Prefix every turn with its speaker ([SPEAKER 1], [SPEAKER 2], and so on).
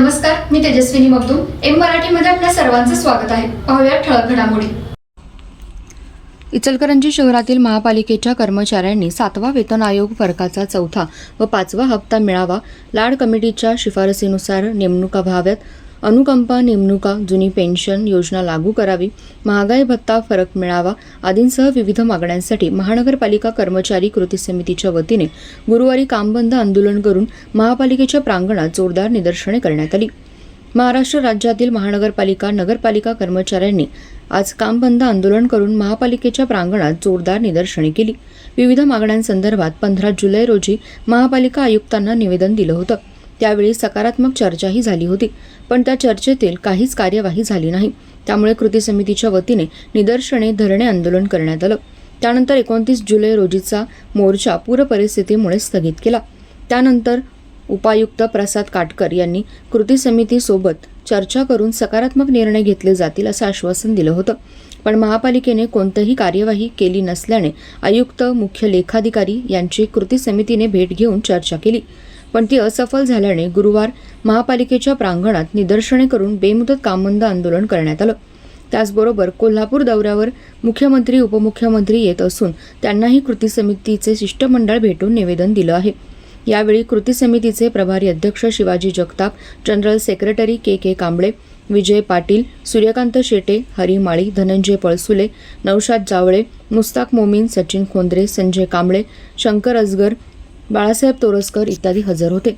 [SPEAKER 1] नमस्कार मी तेजस्विनी मगदूम. एम मराठीमध्ये आपल्या सर्वांचं स्वागत आहे. पाहूया ठळक घडामोडी.
[SPEAKER 2] इचलकरंजी शहरातील महापालिकेच्या कर्मचाऱ्यांनी सातवा वेतन आयोग फरकाचा चौथा व पाचवा हप्ता मिळावा लाड कमिटीच्या शिफारसीनुसार नेमणुका व्हाव्यात अनुकंपा नेमणुका जुनी पेन्शन योजना लागू करावी महागाई भत्ता फरक मिळावा आदींसह विविध मागण्यांसाठी महानगरपालिका कर्मचारी कृती समितीच्या वतीने गुरुवारी कामबंद आंदोलन करून महापालिकेच्या प्रांगणात जोरदार निदर्शने करण्यात आली. महाराष्ट्र राज्यातील महानगरपालिका नगरपालिका कर्मचाऱ्यांनी आज कामबंद आंदोलन करून महापालिकेच्या प्रांगणात जोरदार निदर्शने केली. विविध मागण्यांसंदर्भात पंधरा जुलै रोजी महापालिका आयुक्तांना निवेदन दिलं होतं. त्यावेळी सकारात्मक चर्चाही झाली होती. पण त्या चर्चेतील काहीच कार्यवाही झाली नाही. त्यामुळे कृती समितीच्या वतीने निदर्शने धरणे आंदोलन करण्यात आलं. त्यानंतर एकोणतीस जुलै रोजीचा मोर्चा पूर परिस्थितीमुळे स्थगित केला. त्यानंतर उपायुक्त प्रसाद काटकर यांनी कृती समितीसोबत चर्चा करून सकारात्मक निर्णय घेतले जातील असं आश्वासन दिलं होतं. पण महापालिकेने कोणतीही कार्यवाही केली नसल्याने आयुक्त मुख्य लेखाधिकारी यांची कृती समितीने भेट घेऊन चर्चा केली. पण ती असफल झाल्याने गुरुवार महापालिकेच्या प्रांगणात निदर्शने करून बेमुदत कामबंद आंदोलन करण्यात आलं. त्याचबरोबर कोल्हापूर दौऱ्यावर मुख्यमंत्री उपमुख्यमंत्री येत असून त्यांनाही कृती समितीचे शिष्टमंडळ भेटून निवेदन दिलं आहे. यावेळी कृती समितीचे प्रभारी अध्यक्ष Shivaji Jagtap general secretary K K Kamble Vijay Patil Suryakant Shete Hari Mali Dhananjay Palsule Naushad Jawale Mushtaq Momin Sachin Khondre Sanjay Kamble Shankar Ajgar Balasaheb Toraskar इत्यादी हजर होते.